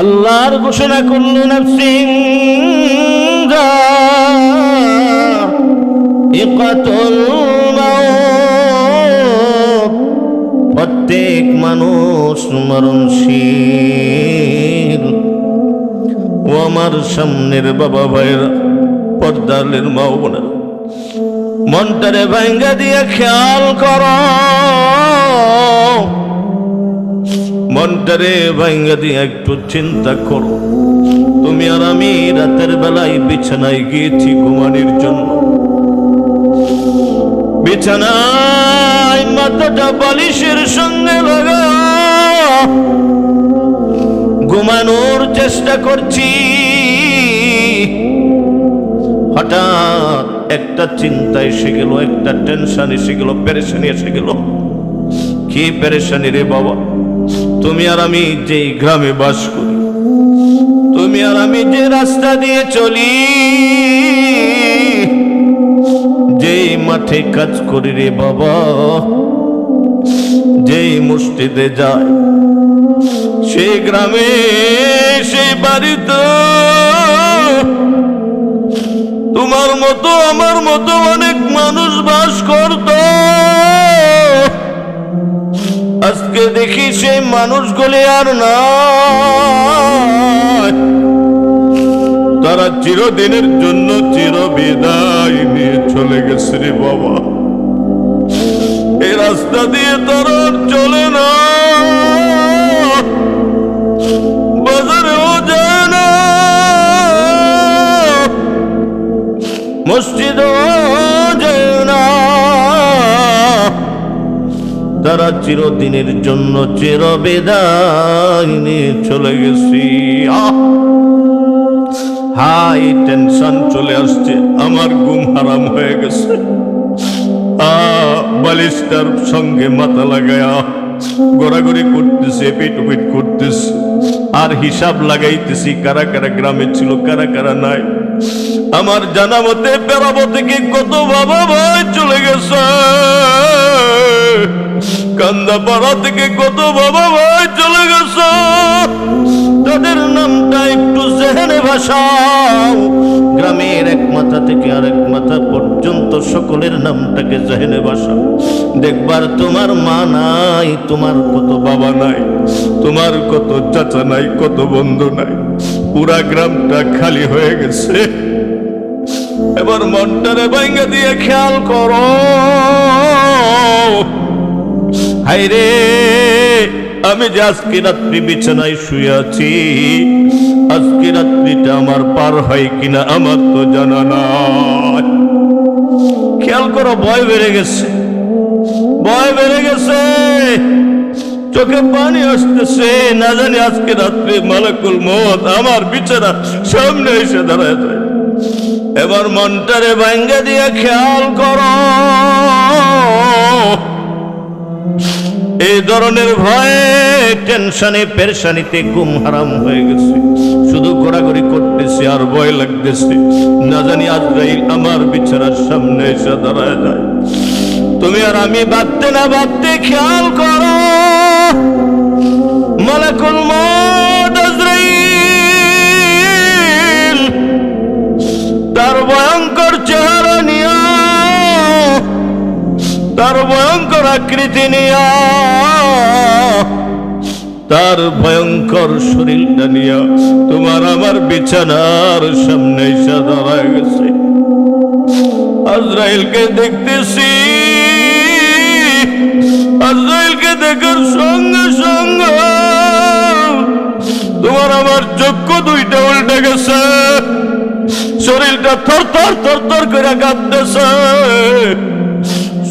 আল্লাহর ঘোষণা করল নাফসিং প্রত্যেক মানুষ মরণশীল। ও আমার সামনের বাবা ভাইয়েরা পর্দালের মা বোনেরা। মনটারে ভাঙ্গা দিয়ে খেয়াল কর। মনটারে ভাঙ্গা দিয়ে একটু চিন্তা করো। তুমি আর আমি রাতের বেলায় বিছানায় গিয়েছি ঘুমানির জন্য। বিছানায় মাথাটা বালিশের সঙ্গে লাগা ঘুমানোর চেষ্টা করছি। হঠাৎ একটা চিন্তা এসে গেল, একটা টেনশন এসে গেল, পেরেশানি এসে গেল। কি পেরেশানি রে বাবা? তুমি আর আমি যেই গ্রামে বাস করি, তুমি আর আমি যে রাস্তা দিয়ে চলি, যেই মাঠে কাজ করি রে বাবা, যেই মসজিদে যায় সেই গ্রামে সেই বাড়িতে। তোমার মতো, আমার মতো অনেক মানুষ বাস করত। দেখি সেই মানুষগুলি আর না তারা চিরদিনের জন্য চির বিদায় নিয়ে চলে গেছে রে বাবা। এই রাস্তা দিয়ে তারা চলে না। বাজারেও যায় না। মসজিদও তারা চিরদিনের জন্য চির বিদায় নিয়ে চলে গেছি! হাই, টেনশন চলে আসছে। আমার ঘুম হারাম হয়ে গেছে। বালিশটার সঙ্গে মাথা লাগায়া গড়াগড়ি করতেছে পেটুপিট করতেছে। আর হিসাব লাগাইতেছি, কারা কারা গ্রামে ছিল, কারা কারা নাই। আমার জানা মতে বেড়াবো থেকে কত বাবা ভাই চলে গেছে। কান্দা পাড়া থেকে কত বাবা ভাই চলে গেছে। তাদের নামটা একটু জেহেনে ভাষাও। গ্রামের এক মাথা থেকে আরেক মাথা সকলের নামটাকে জেহেনে ভাষাও দেখবার তোমার মা নাই, তোমার কত বাবা নাই, তোমার কত চাচা নাই, কত বন্ধু নাই। পুরা গ্রামটা খালি হয়ে গেছে। এবার মনটারে ভাঙ্গা দিয়ে খেয়াল করো। হাইরে আমি যে আজকে রাত্রি বিছানায় শুয়ে আছি, আজকে রাত্রিটা আমার পার হয় কিনা আমার তো জানা নাই। করো ভয় বেড়ে গেছে। ভয় বেড়ে গেছে। চোখে পানি আসতেছে। না জানি আজকে রাত্রে মালাকুল মত আমার বিছানা সামনে এসে দাঁড়ায় এবার মনটারে ভাঙ্গা দিয়ে খেয়াল করো। এই ধরনের ভয়ে টেনশনে, পেরেশানিতে ঘুম হারাম হয়ে গেছে। শুধু ঘোরাঘুরি করতেছে আর ভয় লাগতেছে। না জানি আজরাইল আমার বিছানার সামনে এসে দাঁড়ায় যায়। তুমি আর আমি বাঁধতে না ভাবতে খেয়াল করো। আকৃতি তার ভয়ঙ্কর শরীরটা নিয়া তোমার আমার বিছানার সামনে দাঁড়ায় গেছে। আজরাইলকে দেখতেছি, আজরাইলকে দেখার সঙ্গে সঙ্গে তোমার আমার চক্ষু দুইটা উল্টে গেছে। শরীরটা থর থর থর থর করে কাঁদতেছে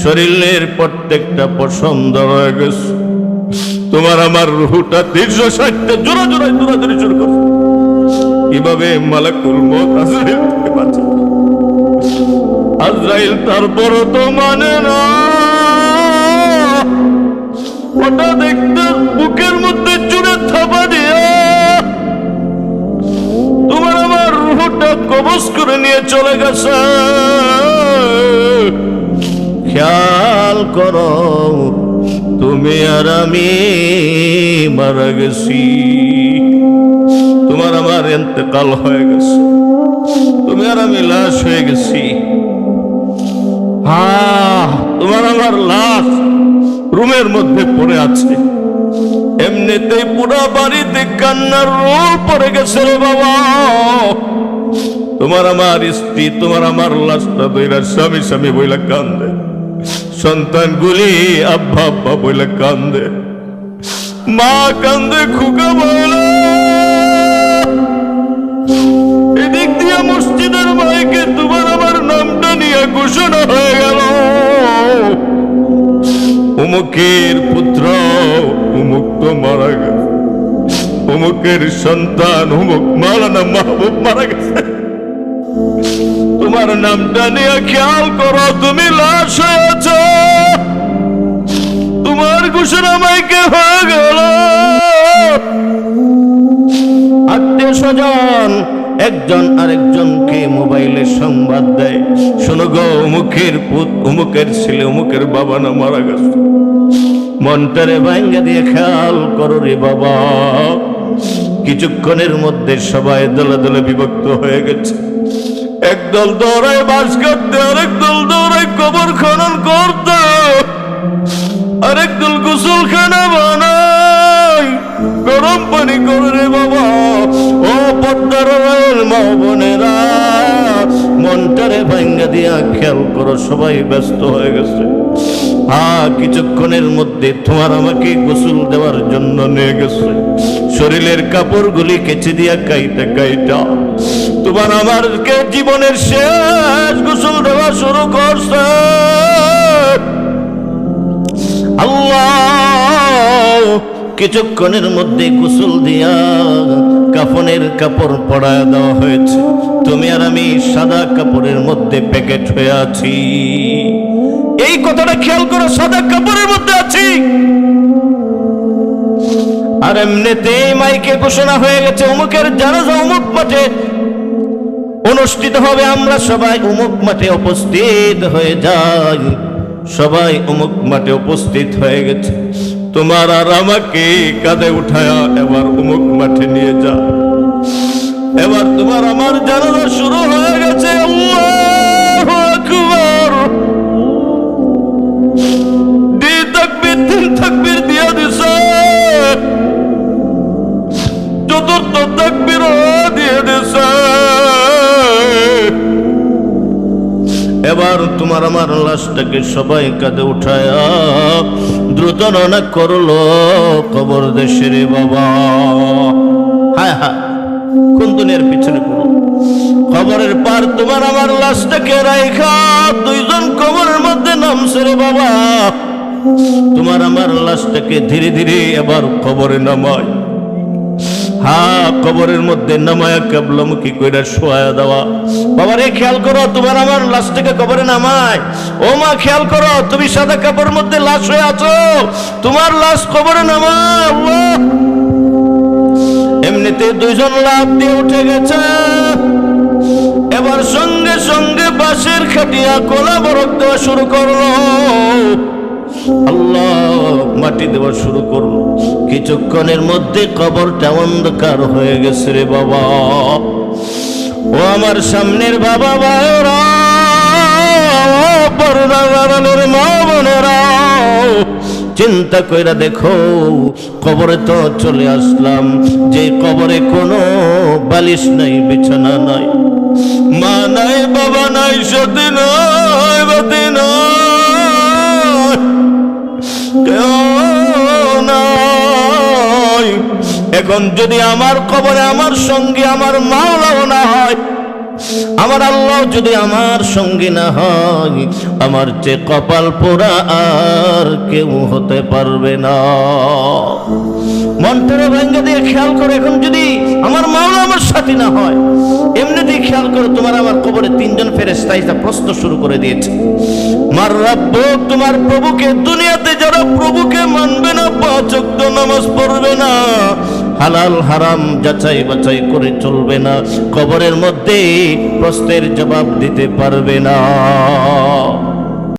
শরীরের প্রত্যেকটা পছন্দ হয়ে গেছে। তোমার আমার রুহুটা তিনশো ষাটটা জোড়া জোড়ায় দৌড়াদৌড়ি শুরু করছে। কীভাবে মালাকুল মত বাঁচাবে? আজরাইল তারপর তো মানে না। ওটা দেখতে বুকের মধ্যে জুড়ে থাপা দিয়ে। তোমার আমার রুহটা কবজ করে নিয়ে চলে গেছে। খেয়াল করো, তুমি আর আমি মারা গেছি। তোমার আমার এতেকাল হয়ে গেছে। তুমি আর আমি লাশ হয়ে গেছি। হ্যাঁ তোমার আমার লাশ রুমের মধ্যে পড়ে আছে। এমনিতেই পুরা বাড়িতে কান্নার রোল পড়ে গেছে রে বাবা। তোমার আমার স্ত্রী, তোমার আমার লাশটা বইলা স্বামী স্বামী বইলা কান্দে। সন্তানগুলি আব্বা আব্বা বইলা কান্দে। মা কান্দে, খুকা বলে, এদিক দিয়ে মসজিদের মাইকে তোমার আমার নামটা নিয়ে ঘোষণা হয়ে গেল। অমুকের পুত্র অমুক তো মারা গেছে। অমুকের সন্তান অমুক মালানা মাহবুব মারা গেছে। তোমার নামটা নিয়ে খেয়াল করো, তুমি লাশ মাইকে হয়ে গেল। আত্মীয় স্বজন, একজন আরেকজনকে মোবাইলে সংবাদ দেয়। শোনো গো অমুকের পুত অমুকের ছেলে অমুকের বাবা না মারা গেছে। মনটারে ভাঙ্গা দিয়ে খেয়াল করো রে বাবা। কিছুক্ষণের মধ্যে সবাই দলে দলে বিভক্ত হয়ে গেছে। একদল দৌড়ায় বাস করতে আরেক দল দৌড়ায় কবর খনন করতে। আরেক দল গোসলখানা বানায় গরম পানি করে রে বাবা। ও পদ্মার মা বোনেরা, মনটারে ভাঙ্গা দিয়া খেয়াল করো, সবাই ব্যস্ত হয়ে গেছে। হ্যাঁ কিছুক্ষণের মধ্যে তোমার আমাকে গোসল দেওয়ার জন্য নিয়ে গেছে। শরীরের কাপড়গুলি কেচে দিয়া কাইটা কাইটা। তোমার আমারকে জীবনের শেষ গোসল দেওয়া শুরু করছে। আল্লাহ, কিছুক্ষণের মধ্যে গোসল দিয়া কাফনের কাপড় পরায় দেওয়া হয়েছে। তুমি আর আমি সাদা কাপড়ের মধ্যে প্যাকেট হয়ে আছি। এই কথাটা খেয়াল করো, সাদা কাপড়ের মধ্যে আছি। আর এমনিতেই মাইকে ঘোষণা হয়ে গেছে অমুকের জানাজা অমুক মাঠে অনুষ্ঠিত হবে। আমরা সবাই অমুক মাঠে উপস্থিত হয়ে যাই। সবাই অমুক মাঠে উপস্থিত হয়ে গেছে। তোমার আর আমাকে কাঁধে উঠায়া এবার অমুক মাঠে নিয়ে যা এবার তোমার আমার জানানো শুরু হয়ে গেছে, আল্লাহু! এবার তোমার আমার লাশটাকে সবাই কাঁধে উঠায়া দ্রুত রওনা করল কবর দেশে রে বাবা। হায় হায়, কোন দুনিয়ার পিছনে পড়ো? কবরের পার তোমার আমার লাশটাকে রাইখা, দুইজন কবরের মধ্যে নামছে রে বাবা। তোমার আমার লাশটাকে ধীরে ধীরে এবার কবরে নামায়। হা, কবরের মধ্যে নামায়া কেবলমুখী কইরা শোয়া দেওয়া? বাবারে খেয়াল করো, তোমার আমার লাশটাকে কবরে নামায়। ও মা, খেয়াল করো, তুমি সাদা কাপড়ের মধ্যে লাশ হয়ে আছো। তোমার লাশ কবরে নামায় এমনিতে দুইজন লাভ দিয়ে উঠে গেছে। এবার সঙ্গে সঙ্গে বাঁশের খাটিয়া কোলা বরফ দেওয়া শুরু করল। আল্লাহ মাটি দেওয়া শুরু করল। কিছুক্ষণের মধ্যে কবরটা অন্ধকার হয়ে গেছে রে বাবা। ও আমার সামনের বাবা পর্দার মা বোনেরা, চিন্তা কইরা দেখো, কবরে তো চলে আসলাম। যে কবরে কোনো বালিশ নাই, বিছানা নাই। মা নাই, বাবা নাই, সতী নাই, বাতি নাই। এখন যদি আমার কবরে আমার সঙ্গে আমার মাওলাও না হয়, আমার আল্লাহ যদি আমার সঙ্গী না হয়, আমার যে কপাল পোড়া আর কেউ হতে পারবে না। মনটারে ভেঙ্গে দিয়ে খেয়াল করে, এখন যদি আমার মাওলা আমার সাথী না হয়, এমনিতেই খেয়াল করো তোমার আমার কবরে তিনজন ফেরেস্তা ইসা প্রশ্ন শুরু করে দিয়েছে। মার রাব্ব তোমার প্রভুকে দুনিয়াতে যারা প্রভুকে মানবে না, পাঁচ নামাজ পড়বে না। হালাল হারাম যাচাই বাছাই করে চলবে না। কবরের মধ্যে প্রশ্নের জবাব দিতে পারবে না।